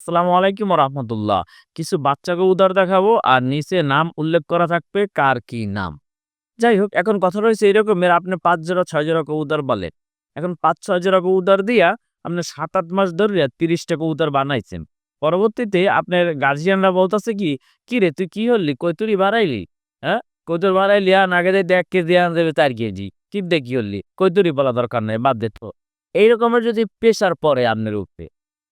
আসসালামু আলাইকুম রহমতুল্লাহ কিছু বাচ্চা কবুতর দেখাবো আর নিচে নাম উল্লেখ করা থাকবে কার কি নাম। যাই হোক, এখন কথা রয়েছে এরকমের, আপনি পাঁচ জোড়া, ছয় জোড়া কবুতর বলেন। এখন পাঁচ, ছয় জোড়া কবুতর দিয়া আপনি সাত, আট মাস ধরে তিরিশটা কবুতর বানাইছেন। পরবর্তীতে আপনার গার্জিয়ানরা বলতেছে কি কি রে, তুই কি হলি? কই তুই বাড়াইলি? হ্যাঁ? কইতুর বাড়াইলি? আর আগে দিয়ে এক কেজি, আন দেবে চার কেজি। কি দিয়ে কি হলি? কৈতুরি বলা দরকার নেই, বাদ দে তো। এইরকমের যদি প্রেশার পড়ে আপনার উপরে,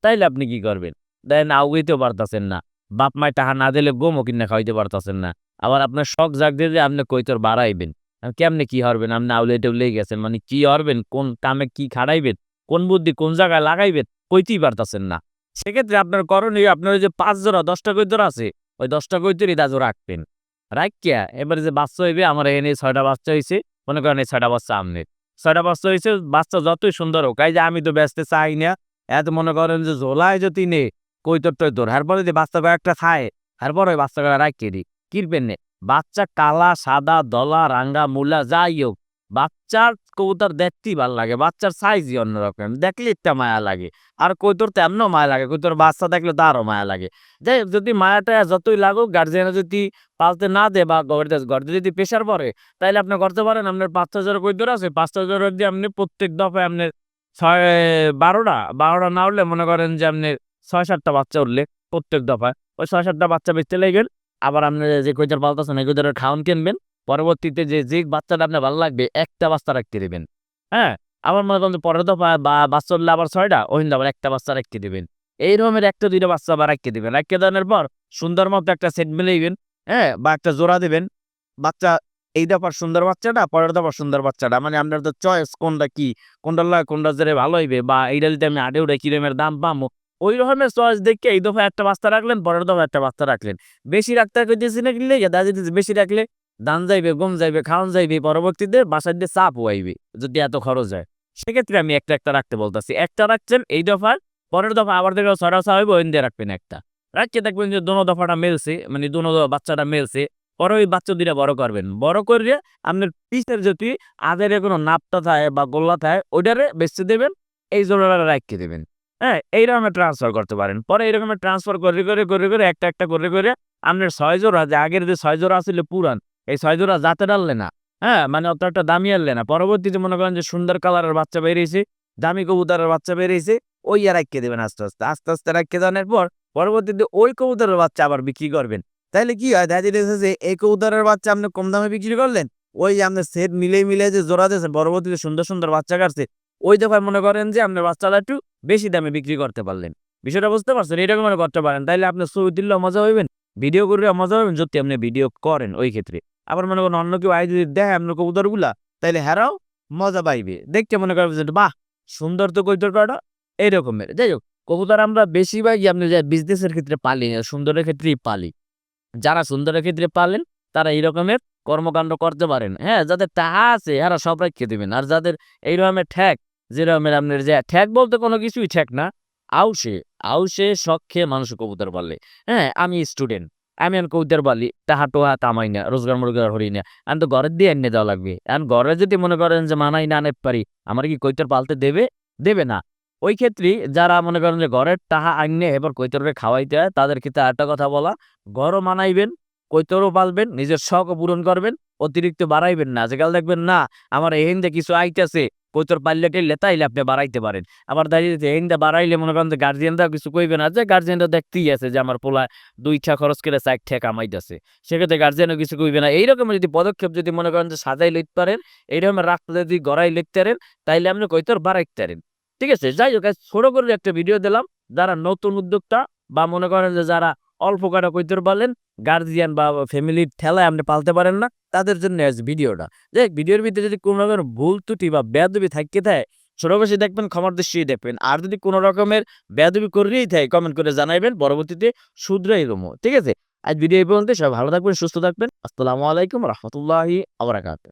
তাইলে আপনি কি করবেন? দেন আউগাইতেও পারতাছেন না। বাপ মায় টাকা না দিলে গোমও কিনা খাওয়াইতে পারতাছেন না। আবার আপনার শখ জাগ দিয়ে যে আপনি কৈতর বাড়াইবেন। কেমনে কি হরবেন? আপনি আউলে টেউলে গেছেন। মানে কি হরবেন? কোন কামে কি খাড়াইবেন? কোন বুদ্ধি কোন জায়গায় লাগাইবেন? কইতেই পারতাছেন না। সেক্ষেত্রে আপনার করণীয় আপনার যে পাঁচ জোড়া, দশটা কৈতর আছে, ওই দশটা কৈতরই দাজো রাখবেন। রাখিয়া এবারে যে বাচ্চা হইবে, আমার এনে ছয়টা বাচ্চা হয়েছে মনে করেন এই ছয়টা বাচ্চা আমনের ছয়টা বাচ্চা হয়েছে বাচ্চা যতই সুন্দর হোক, এই যে আমি তো ব্যস্ত চাই না, এত মনে করেন যে ঝোলায় যদি নে কৈতর টৈতর এরপরে যদি বাচ্চা কয়েকটা খায় এরপরে ওই বাচ্চা কয়েকটা রাখিয়ে দিই কিনবেন নে? বাচ্চা কালা, সাদা, দলা, রাঙ্গা, মূলা, যাই হোক, বাচ্চার কবুতর দেখতেই ভালো লাগে, বাচ্চার সাইজই অন্যরকম, দেখলে একটা মায়া লাগে। আর কৈতর তো এমনও মায়া লাগে, কৈতর বাচ্চা দেখলে তো আরও মায়া লাগে। যাই যদি মায়াটা যতই লাগুক গার্জিয়ানে যদি পালতে না দে বা ঘরে ঘরে যদি প্রেশার পড়ে তাহলে আপনি করতে পারেন, আপনার পাঁচ হাজার কৈতর আছে, পাঁচ হাজার দিয়ে আপনি প্রত্যেক দফায় আপনি ছয়, বারোটা বারোটা না হলে মনে করেন যে আপনি ছয় সাতটা বাচ্চা উঠলে প্রত্যেক দফায়। ওই ছয় সাতটা বাচ্চা বেচতে লাগবেন আবার আপনি যে কৈতর পালতেছেন, এই কৈতরের খাওয়ান কিনবেন, পরবর্তীতে যে যে বাচ্চাটা আপনার ভালো লাগবে, একটা বাচ্চা রাখতে দেবেন। হ্যাঁ? আবার মনে করেন পরের দফা বা, বাচ্চা উঠলে আবার ছয়টা ওই আবার একটা বাচ্চা রাখতে দেবেন। এই রকমের একটা, দুইটা বাচ্চা আবার রাখতে দেবেন। রাখিয়ে দেওয়ার পর সুন্দর মতো একটা সেট মিলাইবেন হ্যাঁ? বা একটা জোড়া দেবেন। বাচ্চা, এই দফার সুন্দর বাচ্চাটা, পরের দফার সুন্দর বাচ্চাটা। মানে আপনার তো চয়েস কোনটা কি, কোনটা কোনটা জেরে ভালো হইবে, বা এইটা যদি আমি উঠে কিরমের দাম পামো ওই রকমের চয়েস দেখে এই দফা একটা বাচ্চা রাখলেন, পরের দফা একটা বাচ্চা রাখলেন। বেশি রাখতে কইতেছি না কিনলে দাদা যদি বেশি রাখলে দান যাইবে, গম যাইবে খাওয়ান যাইবে, পরবর্তীতে বাসায় দিয়ে চাপ হইবে যদি এত খরচ হয়। সেক্ষেত্রে আমি একটা একটা রাখতে বলতেছি। একটা রাখছেন এই দফার, পরের দফা আবার দেখো ছড়া ছা হইবে দিয়ে রাখবেন একটা। রাখতে দেখবেন যে দোনো দফাটা মেলছে মানে দোনো বাচ্চাটা মেলছে, পরে ওই বাচ্চা দুইটা বড় করবেন। বড় করে আপনার পিসের যদি আদের কোনো নাপটা থাকে বা গোল্লা থাকে, ওইটারে বেচতে দেবেন, এই জোড়াটা রাখিয়ে দেবেন। হ্যাঁ এইরকম ট্রান্সফার করতে পারেন। পরে এইরকম ট্রান্সফার করে করে করে করে, একটা একটা করে করে আপনার ছয় জোড়া যে আগের যে ছয় জোড়া আসলে পুরান, এই ছয় জোড়া যাতে ডাললে না হ্যাঁ মানে অত একটা দামি আনলে না। পরবর্তীতে মনে করেন যে সুন্দর কালারের বাচ্চা বেরিয়েছে, দামি কবুতরের বাচ্চা বেরিয়েছে, ওই আর রাখিয়ে দেবেন আস্তে আস্তে আস্তে আস্তে রাখিয়ে দেওয়ার পর পরবর্তীতে ওই কবুতরের বাচ্চা আবার বিক্রি করবেন। তাহলে কি হয়? দেখা যেতেছে যে এই কবুতরের বাচ্চা আপনি কম দামে বিক্রি করলেন, ওই যে আপনার সেট মিলে মিলে যে জোড়া দিয়েছেন, পরবর্তীতে সুন্দর সুন্দর বাচ্চা কাটছে, ওই দফায় মনে করেন যে আপনার বাচ্চাটা একটু বেশি দামে বিক্রি করতে পারলেন। বিষয়টা বুঝতে পারছেন? এরকম করতে পারেন তাইলে আপনি ছবি দিলেও মজা হইবেন ভিডিও করলে মজা হবেন যদি আপনি ভিডিও করেন ওই ক্ষেত্রে। আবার মনে করেন অন্য কেউ আই যদি দেখে আপনার কবুতরগুলা, তাইলে হেরাও মজা পাইবে। দেখতে মনে করবে বাহ, সুন্দর তো কৈতর করাটা এইরকমের যাই হোক, কবুতর আমরা বেশিরভাগই আপনি যে বিজনেসের ক্ষেত্রে পালি সুন্দরের ক্ষেত্রেই পালি। যারা সুন্দরের ক্ষেত্রে পালেন, তারা এই রকমের কর্মকাণ্ড করতে পারেন। হ্যাঁ যাদের টাকা আছে, এরা সব রেখে দেবেন। আর যাদের এই রকমের ঠ্যাক যে রকমের আপনার যে ঠ্যাক বলতে কোনো কিছুই ঠ্যাক না। আউসে আউসে শখ মানুষ কবুতর পারলে হ্যাঁ আমি স্টুডেন্ট, আমি এখন কবুতর পালি। তাহা টোহা তামাই না, রোজগার মোজগার হরি না। আমি তো ঘরের দিয়ে এনে দেওয়া লাগবে। এখন ঘরে যদি মনে করেন যে মানাই না আনে পারি, আমার কি কৈতর পালতে দেবে? দেবে না। ওই ক্ষেত্রে যারা মনে করেন যে ঘরের টাহা আইনে এবার কৈতরকে খাওয়াইতে হয় তাদের ক্ষেত্রে একটা কথা বলা। ঘরও মানাইবেন কৈতরও পালবেন, নিজের শখও পূরণ করবেন, অতিরিক্ত বাড়াইবেন না। আজকাল দেখবেন না, আমার এহিন্দে কিছু আইতেছে। কৈতর পাইলে টেললে, তাইলে আপনি বাড়াইতে পারেন। আবার দাঁড়িয়ে এহিন্দে বাড়াইলে মনে করেন যে গার্জিয়ানরা কিছু কইবে না, যে গার্জিয়ানরা দেখতেই আছে যে আমার পোলা দুইটা খরচ করে চার ঠেক কামাইতেছে। সেক্ষেত্রে গার্জিয়ানও কিছু কইবে না। এইরকম যদি পদক্ষেপ যদি মনে করেন যে সাজাই লিখতে পারেন, এইরকম রাখতে যদি গড়াই লিখতে পারেন, তাইলে আপনি কৈতর বাড়াইতে পারেন। ঠিক আছে? যাই হোক ছোট করে একটা ভিডিও দিলাম। যারা নতুন উদ্যোক্তা বা মনে করেন যে যারা অল্প কাটা কইতে পারলেন গার্জিয়ান বা ফ্যামিলির ঠেলায় আপনি পালতে পারেন না, তাদের জন্য আজ ভিডিওটা। যে ভিডিওর ভিতরে যদি কোনো রকমের ভুল ত্রুটি বা বেদবি থাকতে থাকে বেশি দেখবেন, ক্ষমার দৃষ্টি দেখবেন। আর যদি কোনো রকমের বেদবি করেই থাকে কমেন্ট করে জানাইবেন, পরবর্তীতে শুধরাই রমো। ঠিক আছে? আজ ভিডিও এই পর্যন্ত সবাই ভালো থাকবেন, সুস্থ থাকবেন। আসসালামু আলাইকুম রহমতুল্লাহি আবরাকাত